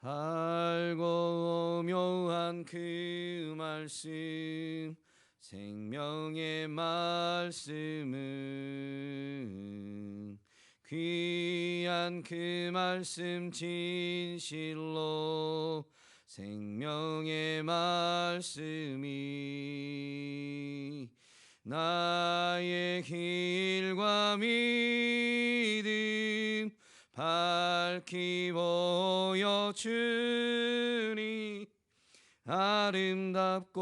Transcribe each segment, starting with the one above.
달고 묘한 그 말씀 생명의 말씀은 귀한 그 말씀 진실로 생명의 말씀이 나의 길과 믿음 밝히 보여 주니 아름답고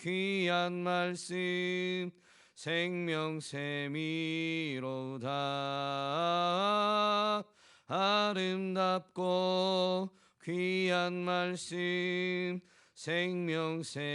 귀한 말씀 생명샘이로다. 아름답고 귀한 말씀 생명샘이로다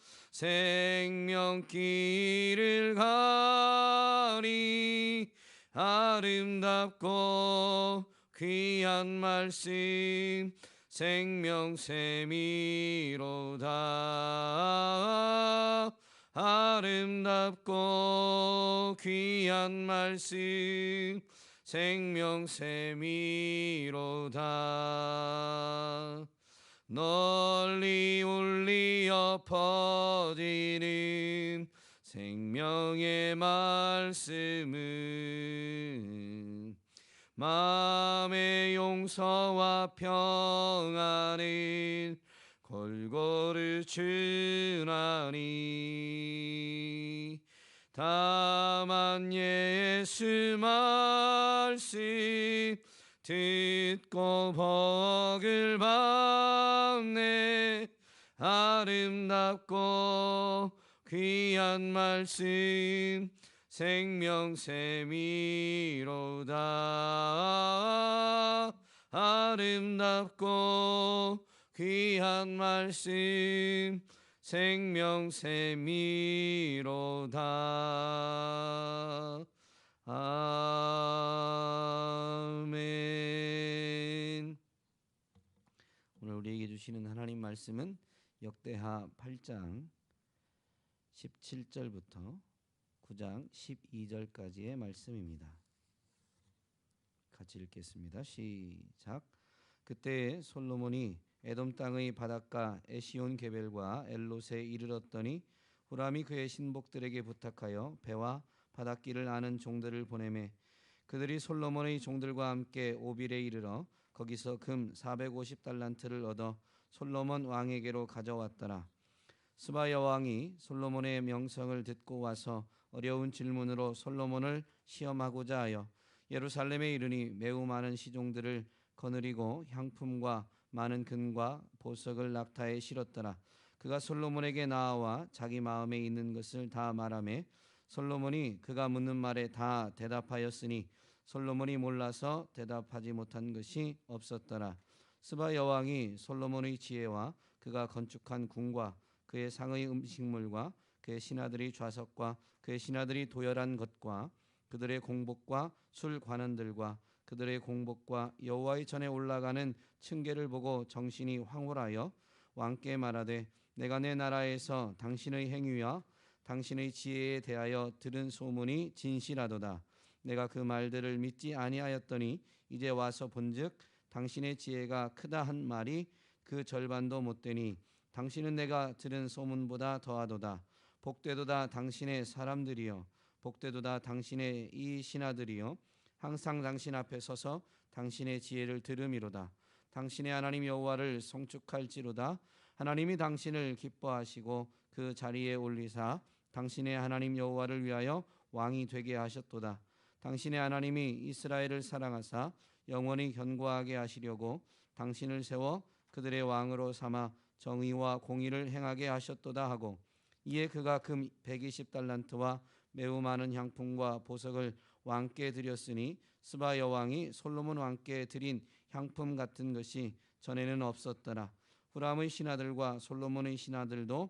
생명길을 가리 아름답고 귀한 말씀 생명샘이로다. 아름답고 귀한 말씀 생명샘이로다 널리 울리어 퍼지는 생명의 말씀은 마음의 용서와 평안을 골고루 주나니 다만 예수 말씀 듣고 복을 받네 아름답고 귀한 말씀 생명샘이로다. 아름답고 귀한 말씀 생명샘이로다 아멘 오늘 우리에게 주시는 하나님 말씀은 역대하 8장 17절부터 9장 12절까지의 말씀입니다. 같이 읽겠습니다. 시작. 그때 솔로몬이 에돔 땅의 바닷가 에시온 게벨과 엘롯에 이르렀더니 후람이 그의 신복들에게 부탁하여 배와 바닷길을 아는 종들을 보내매 그들이 솔로몬의 종들과 함께 오빌에 이르러 거기서 금 450달란트를 얻어 솔로몬 왕에게로 가져왔더라. 스바야 왕이 솔로몬의 명성을 듣고 와서 어려운 질문으로 솔로몬을 시험하고자 하여 예루살렘에 이르니 매우 많은 시종들을 거느리고 향품과 많은 금과 보석을 낙타에 실었더라. 그가 솔로몬에게 나와 자기 마음에 있는 것을 다 말하매 솔로몬이 그가 묻는 말에 다 대답하였으니 솔로몬이 몰라서 대답하지 못한 것이 없었더라. 스바 여왕이 솔로몬의 지혜와 그가 건축한 궁과 그의 상의 음식물과 그의 신하들이 좌석과 그의 신하들이 도열한 것과 그들의 공복과 술 관원들과 그들의 공복과 여호와의 전에 올라가는 층계를 보고 정신이 황홀하여 왕께 말하되 내가 내 나라에서 당신의 행위와 당신의 지혜에 대하여 들은 소문이 진실하도다. 내가 그 말들을 믿지 아니하였더니 이제 와서 본즉 당신의 지혜가 크다 한 말이 그 절반도 못 되니 당신은 내가 들은 소문보다 더하도다. 복되도다 당신의 사람들이여. 복되도다 당신의 이 신하들이여. 항상 당신 앞에 서서 당신의 지혜를 들음이로다. 당신의 하나님 여호와를 송축할지로다. 하나님이 당신을 기뻐하시고 그 자리에 올리사 당신의 하나님 여호와를 위하여 왕이 되게 하셨도다. 당신의 하나님이 이스라엘을 사랑하사 영원히 견고하게 하시려고 당신을 세워 그들의 왕으로 삼아 정의와 공의를 행하게 하셨도다 하고 이에 그가 금 120달란트와 매우 많은 향품과 보석을 왕께 드렸으니 스바 여왕이 솔로몬 왕께 드린 향품 같은 것이 전에는 없었더라. 후람의 신하들과 솔로몬의 신하들도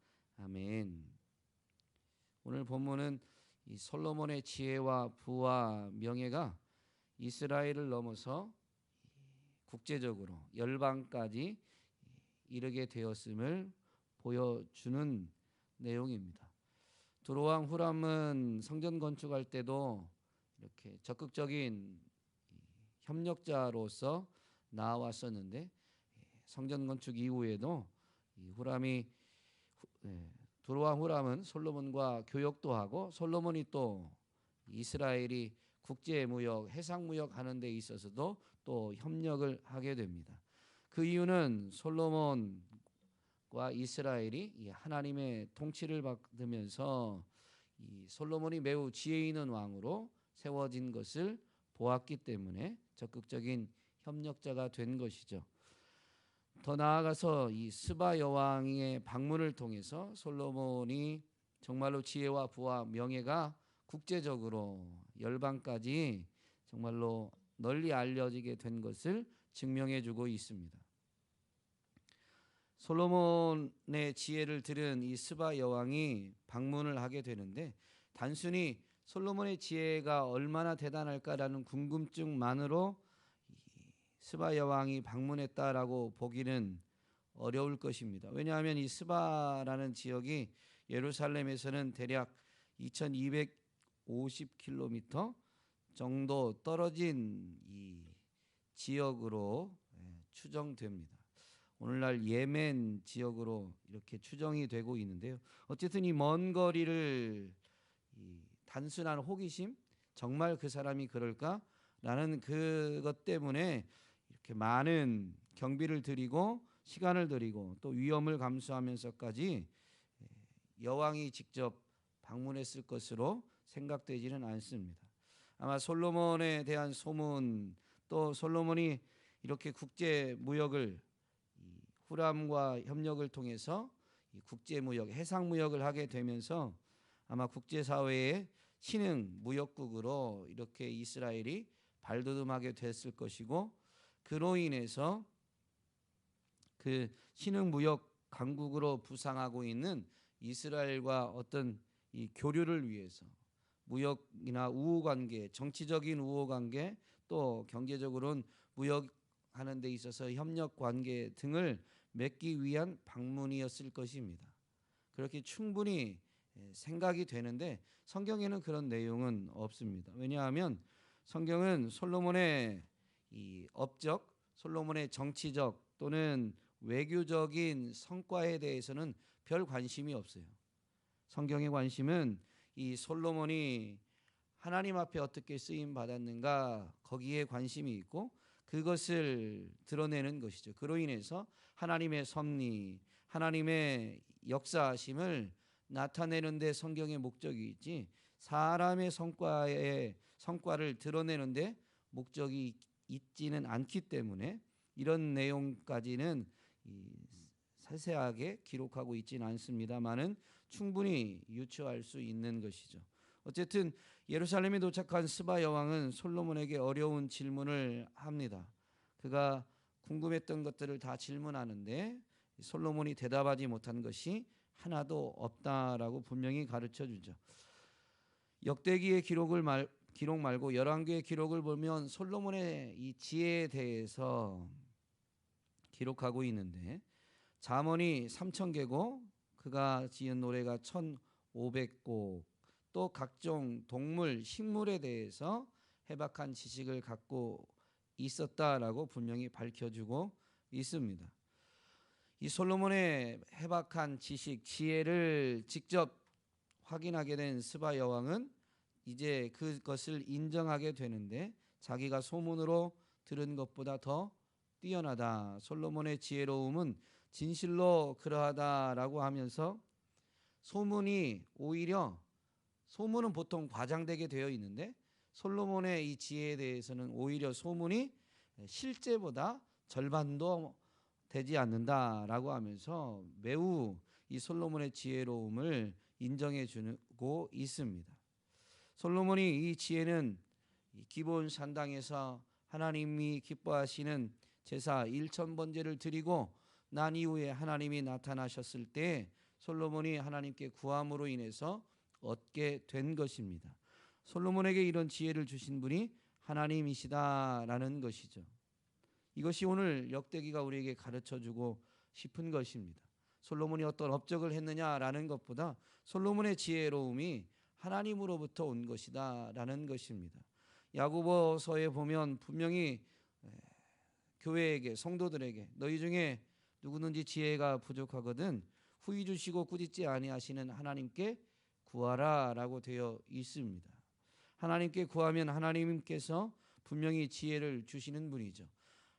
아멘. 오늘 본문은 이 솔로몬의 지혜와 부와 명예가 이스라엘을 넘어서 국제적으로 열방까지 이르게 되었음을 보여주는 내용입니다. 두로왕 후람은 성전 건축할 때도 이렇게 적극적인 협력자로서 나왔었는데 성전 건축 이후에도 후람이 두로왕 후람은 솔로몬과 교역도 하고 솔로몬이 또 이스라엘이 국제 무역, 해상 무역 하는 데 있어서도 또 협력을 하게 됩니다. 그 이유는 솔로몬과 이스라엘이 이 하나님의 통치를 받으면서 이 솔로몬이 매우 지혜 있는 왕으로 세워진 것을 보았기 때문에 적극적인 협력자가 된 것이죠. 더 나아가서 이 스바 여왕의 방문을 통해서 솔로몬이 정말로 지혜와 부와 명예가 국제적으로 열방까지 정말로 널리 알려지게 된 것을 증명해 주고 있습니다. 솔로몬의 지혜를 들은 이 스바 여왕이 방문을 하게 되는데 단순히 솔로몬의 지혜가 얼마나 대단할까라는 궁금증만으로 스바 여왕이 방문했다라고 보기는 어려울 것입니다. 왜냐하면 이 스바라는 지역이 예루살렘에서는 대략 2,250km 정도 떨어진 이 지역으로 예, 추정됩니다. 오늘날 예멘 지역으로 이렇게 추정이 되고 있는데요. 어쨌든 이 먼 거리를 이 단순한 호기심, 정말 그 사람이 그럴까 라는 그것 때문에 많은 경비를 드리고 시간을 드리고 또 위험을 감수하면서까지 예, 여왕이 직접 방문했을 것으로 생각되지는 않습니다. 아마 솔로몬에 대한 소문 또 솔로몬이 이렇게 국제 무역을 후람과 협력을 통해서 국제 무역, 해상 무역을 하게 되면서 아마 국제 사회의 신흥 무역국으로 이렇게 이스라엘이 발돋움하게 됐을 것이고 그로 인해서 그 신흥 무역 강국으로 부상하고 있는 이스라엘과 어떤 이 교류를 위해서 무역이나 우호 관계, 정치적인 우호 관계, 또 경제적으로는 무역하는 데 있어서 협력 관계 등을 맺기 위한 방문이었을 것입니다. 그렇게 충분히 생각이 되는데 성경에는 그런 내용은 없습니다. 왜냐하면 성경은 솔로몬의 이 업적, 솔로몬의 정치적 또는 외교적인 성과에 대해서는 별 관심이 없어요. 성경의 관심은 이 솔로몬이 하나님 앞에 어떻게 쓰임 받았는가 거기에 관심이 있고 그것을 드러내는 것이죠. 그로 인해서 하나님의 섭리, 하나님의 역사하심을 나타내는 데 성경의 목적이 있지 사람의 성과의 성과를 드러내는 데 목적이 있지는 않기 때문에 이런 내용까지는 이 세세하게 기록하고 있지는 않습니다만은 충분히 유추할 수 있는 것이죠. 어쨌든 예루살렘에 도착한 스바 여왕은 솔로몬에게 어려운 질문을 합니다. 그가 궁금했던 것들을 다 질문하는데 솔로몬이 대답하지 못한 것이 하나도 없다라고 분명히 가르쳐 주죠. 역대기의 기록을 말 기록 말고 열왕기의 기록을 보면 솔로몬의 이 지혜에 대해서 기록하고 있는데 잠언이 3천 개고 그가 지은 노래가 1,500곡 또 각종 동물, 식물에 대해서 해박한 지식을 갖고 있었다라고 분명히 밝혀주고 있습니다. 이 솔로몬의 해박한 지식, 지혜를 직접 확인하게 된 스바 여왕은 이제 그것을 인정하게 되는데 자기가 소문으로 들은 것보다 더 뛰어나다. 솔로몬의 지혜로움은 진실로 그러하다라고 하면서 소문이 오히려 소문은 보통 과장되게 되어 있는데 솔로몬의 이 지혜에 대해서는 오히려 소문이 실제보다 절반도 되지 않는다라고 하면서 매우 이 솔로몬의 지혜로움을 인정해 주고 있습니다. 솔로몬이 이 지혜는 기본 산당에서 하나님이 기뻐하시는 제사 1천 번제를 드리고 난 이후에 하나님이 나타나셨을 때 솔로몬이 하나님께 구함으로 인해서 얻게 된 것입니다. 솔로몬에게 이런 지혜를 주신 분이 하나님이시다라는 것이죠. 이것이 오늘 역대기가 우리에게 가르쳐 주고 싶은 것입니다. 솔로몬이 어떤 업적을 했느냐라는 것보다 솔로몬의 지혜로움이 하나님으로부터 온 것이다라는 것입니다. 야고보서에 보면 분명히 교회에게 성도들에게 너희 중에 누구든지 지혜가 부족하거든 후이 주시고 꾸짖지 아니하시는 하나님께 구하라라고 되어 있습니다. 하나님께 구하면 하나님께서 분명히 지혜를 주시는 분이죠.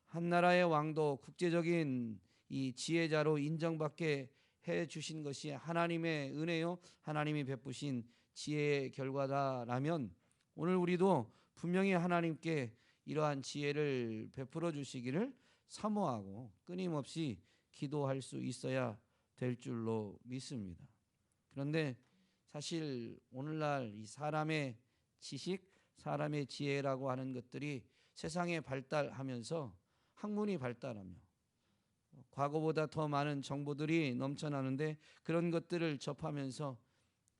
한 나라의 왕도 국제적인 이 지혜자로 인정받게 해 주신 것이 하나님의 은혜요, 하나님이 베푸신 지혜의 결과다라면 오늘 우리도 분명히 하나님께 이러한 지혜를 베풀어 주시기를 사모하고 끊임없이 기도할 수 있어야 될 줄로 믿습니다. 그런데 사실 오늘날 이 사람의 지식, 사람의 지혜라고 하는 것들이 세상에 발달하면서 학문이 발달하며 과거보다 더 많은 정보들이 넘쳐나는데 그런 것들을 접하면서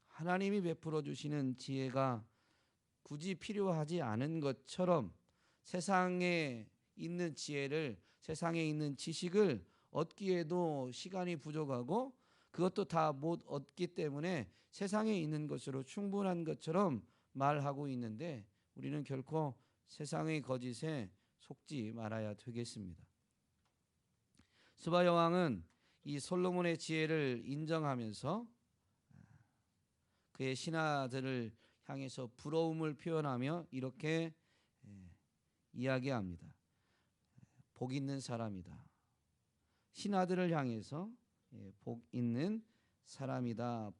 하나님이 베풀어 주시는 지혜가 굳이 필요하지 않은 것처럼 세상에 있는 지혜를 세상에 있는 지식을 얻기에도 시간이 부족하고 그것도 다 못 얻기 때문에 세상에 있는 것으로 충분한 것처럼 말하고 있는데 우리는 결코 세상의 거짓에 속지 말아야 되겠습니다. 스바 여왕은 이 솔로몬의 지혜를 인정하면서 그의 신하들을 향해서 부러움을 표현하며 이렇게 이야기합니다. 복 있는 사람이다. 신하들을 향해서 복 있는 사람이다.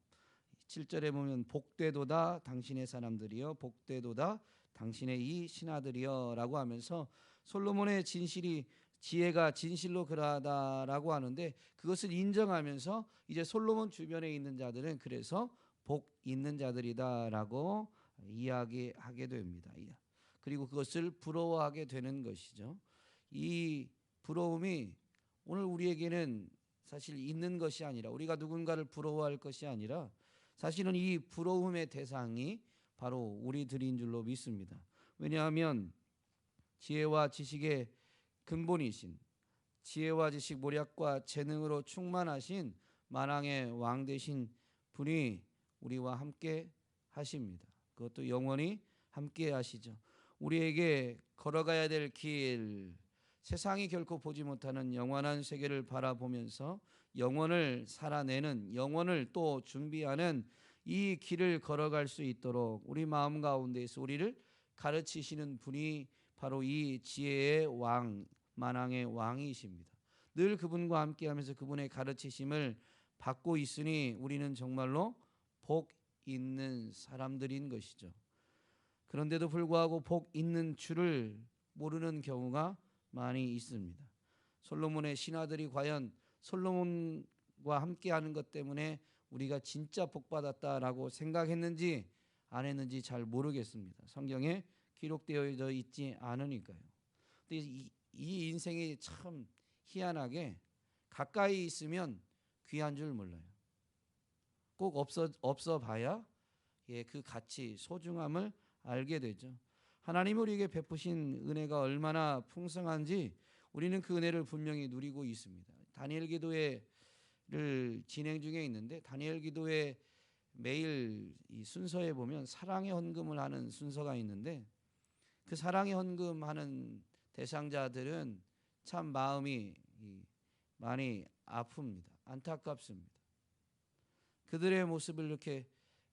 7절에 보면 복되도다 당신의 사람들이여 복되도다 당신의 이 신하들이여라고 하면서 솔로몬의 진실이 지혜가 진실로 그러하다라고 하는데 그것을 인정하면서 이제 솔로몬 주변에 있는 자들은 그래서 복 있는 자들이다라고 이야기하게 됩니다. 그리고 그것을 부러워하게 되는 것이죠. 이 부러움이 오늘 우리에게는 사실 있는 것이 아니라 우리가 누군가를 부러워할 것이 아니라 사실은 이 부러움의 대상이 바로 우리들인 줄로 믿습니다. 왜냐하면 지혜와 지식의 근본이신 지혜와 지식 모략과 재능으로 충만하신 만왕의 왕 되신 분이 우리와 함께 하십니다. 그것도 영원히 함께 하시죠. 우리에게 걸어가야 될 길, 세상이 결코 보지 못하는 영원한 세계를 바라보면서 영원을 살아내는 영원을 또 준비하는 이 길을 걸어갈 수 있도록 우리 마음 가운데에서 우리를 가르치시는 분이 바로 이 지혜의 왕, 만왕의 왕이십니다. 늘 그분과 함께 하면서 그분의 가르치심을 받고 있으니 우리는 정말로 복 있는 사람들인 것이죠. 그런데도 불구하고 복 있는 줄을 모르는 경우가 많이 있습니다. 솔로몬의 신하들이 과연 솔로몬과 함께 하는 것 때문에 우리가 진짜 복 받았다라고 생각했는지 안 했는지 잘 모르겠습니다. 성경에 기록되어 있지 않으니까요. 근데 이, 이 인생이 참 희한하게 가까이 있으면 귀한 줄 몰라요. 꼭 없어 없어 봐야 예, 그 가치 소중함을 알게 되죠. 하나님 우리에게 베푸신 은혜가 얼마나 풍성한지 우리는 그 은혜를 분명히 누리고 있습니다. 다니엘 기도회를 진행 중에 있는데 다니엘 기도회 매일 이 순서에 보면 사랑의 헌금을 하는 순서가 있는데 그 사랑의 헌금하는 대상자들은 참 마음이 많이 아픕니다. 안타깝습니다. 그들의 모습을 이렇게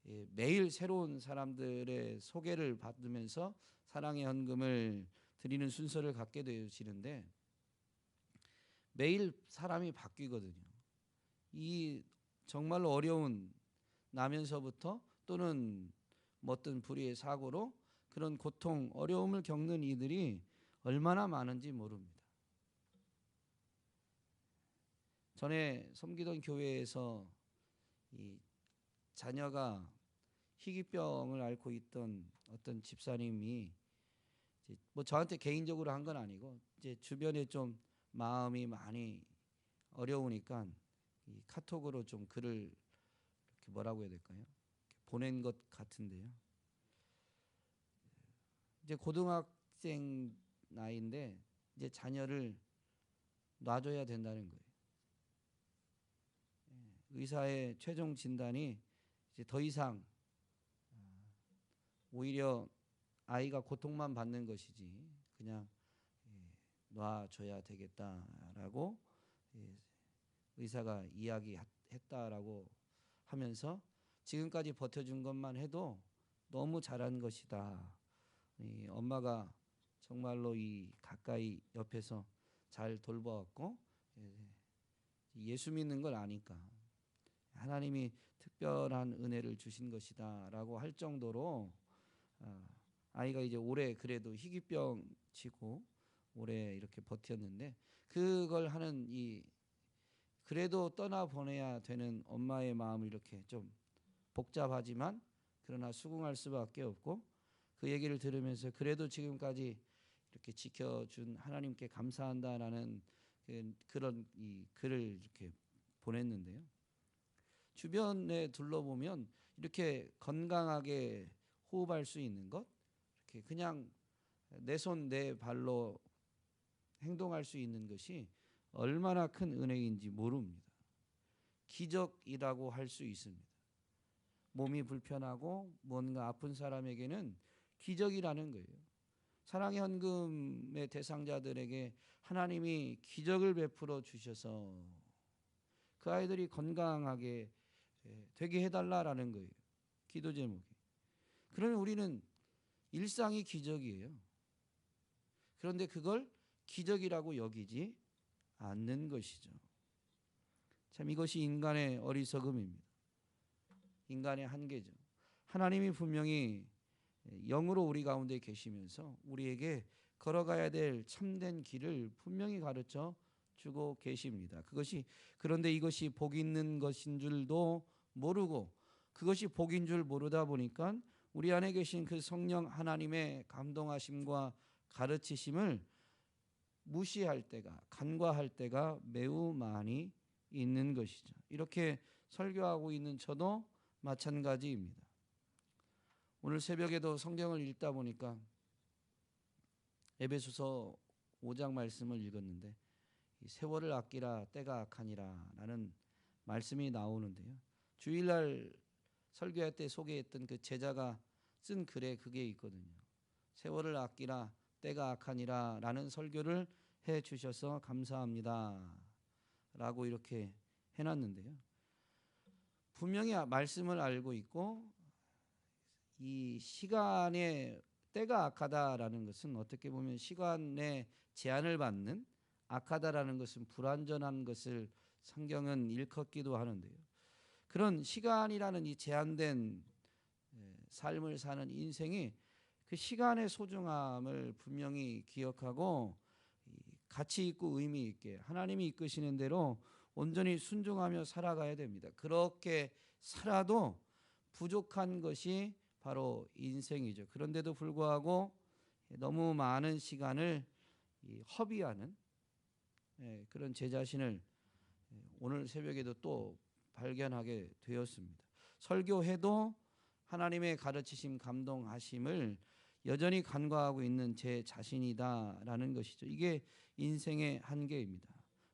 예, 매일 새로운 사람들의 소개를 받으면서 사랑의 헌금을 드리는 순서를 갖게 되시는데 매일 사람이 바뀌거든요. 이 정말로 어려운 나면서부터 또는 뭐 어떤 불의의 사고로 그런 고통, 어려움을 겪는 이들이 얼마나 많은지 모릅니다. 전에 섬기던 교회에서 이 자녀가 희귀병을 앓고 있던 어떤 집사님이 뭐 저한테 개인적으로 한 건 아니고 이제 주변에 좀 마음이 많이 어려우니까 이 카톡으로 좀 글을 뭐라고 해야 될까요? 보낸 것 같은데요. 이제 고등학생 나이인데 이제 자녀를 놔줘야 된다는 거예요. 예, 의사의 최종 진단이 이제 더 이상 아, 오히려 아이가 고통만 받는 것이지 그냥 예, 놔줘야 되겠다라고 예, 의사가 이야기했다라고 하면서 지금까지 버텨준 것만 해도 너무 잘한 것이다. 엄마가 정말로 이 가까이 옆에서 잘 돌보았고 예수 믿는 걸 아니까 하나님이 특별한 은혜를 주신 것이다라고 할 정도로 아, 아이가 이제 올해 그래도 희귀병 치고 올해 이렇게 버텼는데 그걸 하는 이 그래도 떠나 보내야 되는 엄마의 마음을 이렇게 좀 복잡하지만 그러나 수긍할 수밖에 없고 그 얘기를 들으면서 그래도 지금까지 이렇게 지켜준 하나님께 감사한다라는 그, 그런 이 글을 이렇게 보냈는데요. 주변에 둘러보면 이렇게 건강하게 호흡할 수 있는 것, 이렇게 그냥 내 손 내 발로 행동할 수 있는 것이 얼마나 큰 은혜인지 모릅니다. 기적이라고 할 수 있습니다. 몸이 불편하고 뭔가 아픈 사람에게는 기적이라는 거예요. 사랑의 헌금의 대상자들에게 하나님이 기적을 베풀어 주셔서 그 아이들이 건강하게 예, 되게 해달라라는 거예요. 기도 제목이. 그러면 우리는 일상이 기적이에요. 그런데 그걸 기적이라고 여기지 않는 것이죠. 참 이것이 인간의 어리석음입니다. 인간의 한계죠. 하나님이 분명히 영으로 우리 가운데 계시면서 우리에게 걸어가야 될 참된 길을 분명히 가르쳐 주고 계십니다. 그것이 그런데 이것이 복 있는 것인 줄도 모르고 그것이 복인 줄 모르다 보니까 우리 안에 계신 그 성령 하나님의 감동하심과 가르치심을 무시할 때가 간과할 때가 매우 많이 있는 것이죠. 이렇게 설교하고 있는 저도 마찬가지입니다. 오늘 새벽에도 성경을 읽다 보니까 에베소서 5장 말씀을 읽었는데 세월을 아끼라 때가 악하니라라는 말씀이 나오는데요. 주일날 설교할 때 소개했던 그 제자가 쓴 글에 그게 있거든요. 세월을 아끼라 때가 악하니라라는 설교를 해 주셔서 감사합니다라고 이렇게 해놨는데요. 분명히 말씀을 알고 있고 이 시간의 때가 악하다라는 것은 어떻게 보면 시간의 제한을 받는 악하다라는 것은 불완전한 것을 성경은 일컫기도 하는데요. 그런 시간이라는 이 제한된 예, 삶을 사는 인생이 그 시간의 소중함을 분명히 기억하고 이 가치 있고 의미 있게 하나님이 이끄시는 대로 온전히 순종하며 살아가야 됩니다. 그렇게 살아도 부족한 것이 바로 인생이죠. 그런데도 불구하고 너무 많은 시간을 이 허비하는 예, 그런 제 자신을 예, 오늘 새벽에도 또 발견하게 되었습니다. 설교해도 하나님의 가르치심 감동하심을 여전히 간과하고 있는 제 자신이다라는 것이죠. 이게 인생의 한계입니다.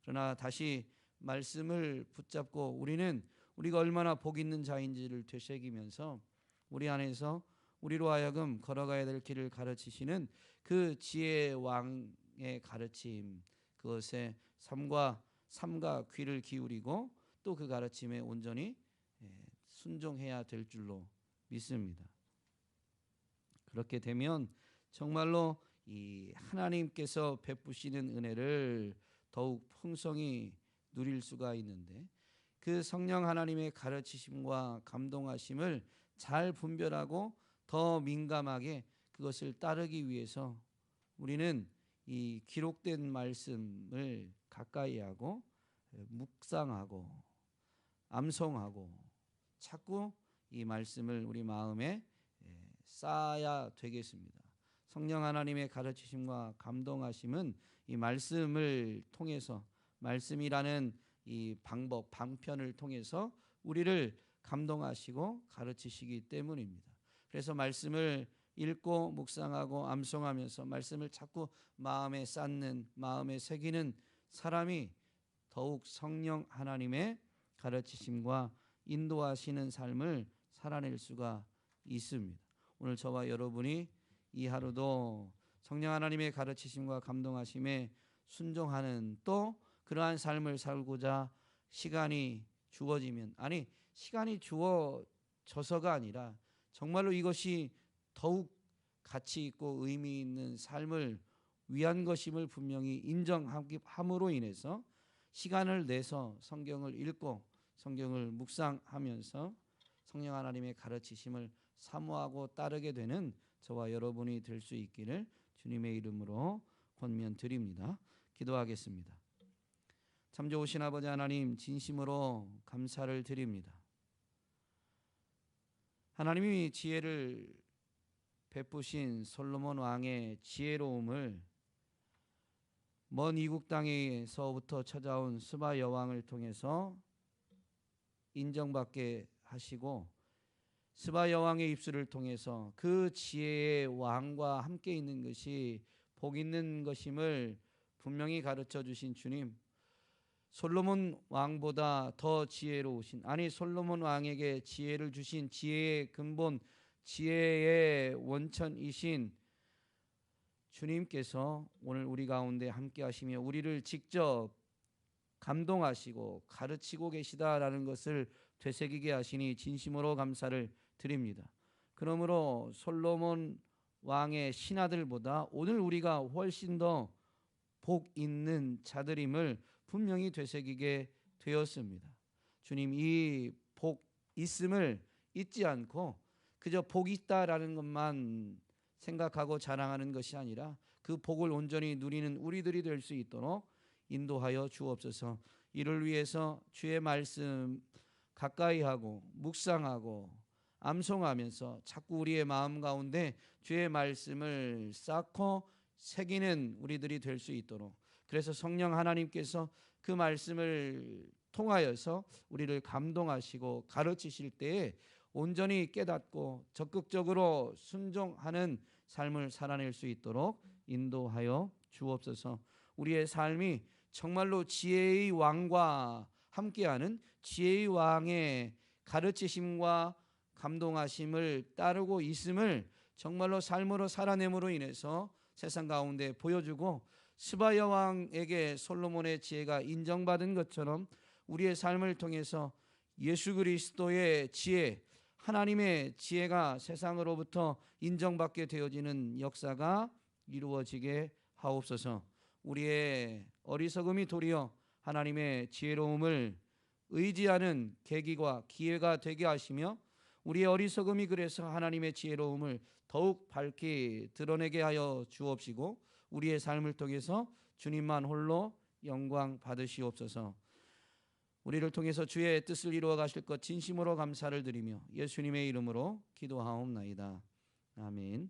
그러나 다시 말씀을 붙잡고 우리는 우리가 얼마나 복 있는 자인지를 되새기면서 우리 안에서 우리로 하여금 걸어가야 될 길을 가르치시는 그 지혜 왕의 가르침 그것에 삶과 삶과 귀를 기울이고 또 그 가르침에 온전히 예, 순종해야 될 줄로 믿습니다. 그렇게 되면 정말로 이 하나님께서 베푸시는 은혜를 더욱 풍성히 누릴 수가 있는데 그 성령 하나님의 가르치심과 감동하심을 잘 분별하고 더 민감하게 그것을 따르기 위해서 우리는 이 기록된 말씀을 가까이 하고 묵상하고 암송하고 자꾸 이 말씀을 우리 마음에 쌓아야 되겠습니다. 성령 하나님의 가르치심과 감동하심은 이 말씀을 통해서 말씀이라는 이 방법 방편을 통해서 우리를 감동하시고 가르치시기 때문입니다. 그래서 말씀을 읽고 묵상하고 암송하면서 말씀을 자꾸 마음에 쌓는 마음에 새기는 사람이 더욱 성령 하나님의 가르치심과 인도하시는 삶을 살아낼 수가 있습니다. 오늘 저와 여러분이 이 하루도 성령 하나님의 가르치심과 감동하심에 순종하는 또 그러한 삶을 살고자 시간이 주어지면 아니 시간이 주어져서가 아니라 정말로 이것이 더욱 가치 있고 의미 있는 삶을 위한 것임을 분명히 인정함으로 인해서 시간을 내서 성경을 읽고 성경을 묵상하면서 성령 하나님의 가르치심을 사모하고 따르게 되는 저와 여러분이 될 수 있기를 주님의 이름으로 권면 드립니다. 기도하겠습니다. 참 좋으신 아버지 하나님 진심으로 감사를 드립니다. 하나님이 지혜를 베푸신 솔로몬 왕의 지혜로움을 먼 이국 땅에서부터 찾아온 스바 여왕을 통해서 인정받게 하시고 스바 여왕의 입술을 통해서 그 지혜의 왕과 함께 있는 것이 복 있는 것임을 분명히 가르쳐 주신 주님. 솔로몬 왕보다 더 지혜로우신 아니 솔로몬 왕에게 지혜를 주신 지혜의 근본 지혜의 원천이신 주님께서 오늘 우리 가운데 함께 하시며 우리를 직접 감동하시고 가르치고 계시다라는 것을 되새기게 하시니 진심으로 감사를 드립니다. 그러므로 솔로몬 왕의 신하들보다 오늘 우리가 훨씬 더 복 있는 자들임을 분명히 되새기게 되었습니다. 주님 이 복 있음을 잊지 않고 그저 복 있다라는 것만 생각하고 자랑하는 것이 아니라 그 복을 온전히 누리는 우리들이 될 수 있도록 인도하여 주옵소서. 이를 위해서 주의 말씀 가까이 하고 묵상하고 암송하면서 자꾸 우리의 마음 가운데 주의 말씀을 쌓고 새기는 우리들이 될 수 있도록 그래서 성령 하나님께서 그 말씀을 통하여서 우리를 감동하시고 가르치실 때에 온전히 깨닫고 적극적으로 순종하는 삶을 살아낼 수 있도록 인도하여 주옵소서. 우리의 삶이 정말로 지혜의 왕과 함께하는 지혜의 왕의 가르치심과 감동하심을 따르고 있음을 정말로 삶으로 살아냄으로 인해서 세상 가운데 보여주고 스바 여왕에게 솔로몬의 지혜가 인정받은 것처럼 우리의 삶을 통해서 예수 그리스도의 지혜, 하나님의 지혜가 세상으로부터 인정받게 되어지는 역사가 이루어지게 하옵소서. 우리의 어리석음이 도리어 하나님의 지혜로움을 의지하는 계기와 기회가 되게 하시며 우리의 어리석음이 그래서 하나님의 지혜로움을 더욱 밝히 드러내게 하여 주옵시고 우리의 삶을 통해서 주님만 홀로 영광 받으시옵소서. 우리를 통해서 주의 뜻을 이루어 가실 것 진심으로 감사를 드리며 예수님의 이름으로 기도하옵나이다. 아멘.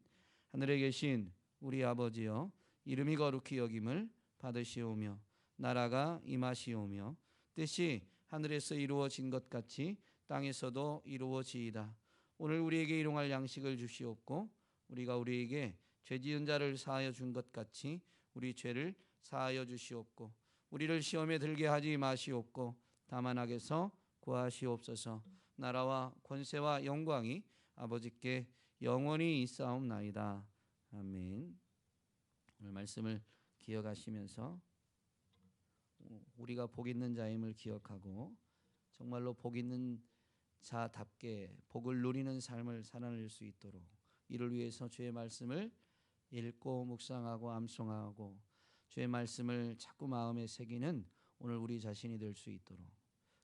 하늘에 계신 우리 아버지여 이름이 거룩히 여김을 받으시오며 나라가 임하시오며 뜻이 하늘에서 이루어진 것 같이 땅에서도 이루어지이다. 오늘 우리에게 일용할 양식을 주시옵고 우리가 우리에게 죄 지은 자를 사하여 준 것 같이 우리 죄를 사하여 주시옵고 우리를 시험에 들게 하지 마시옵고 다만 악에서 구하시옵소서. 나라와 권세와 영광이 아버지께 영원히 있사옵나이다. 아멘. 오늘 말씀을 기억하시면서 우리가 복 있는 자임을 기억하고 정말로 복 있는 자답게 복을 누리는 삶을 살아낼 수 있도록 이를 위해서 주의 말씀을 읽고 묵상하고 암송하고 주의 말씀을 자꾸 마음에 새기는 오늘 우리 자신이 될 수 있도록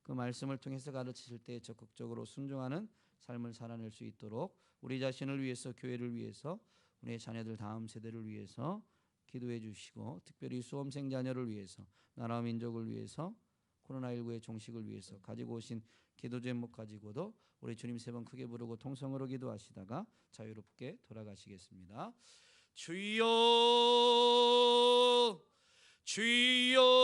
그 말씀을 통해서 가르치실 때 적극적으로 순종하는 삶을 살아낼 수 있도록 우리 자신을 위해서 교회를 위해서 우리의 자녀들 다음 세대를 위해서 기도해 주시고 특별히 수험생 자녀를 위해서 나라와 민족을 위해서 코로나19의 종식을 위해서 가지고 오신 기도 제목 가지고도 우리 주님 세 번 크게 부르고 통성으로 기도하시다가 자유롭게 돌아가시겠습니다. 주여 주여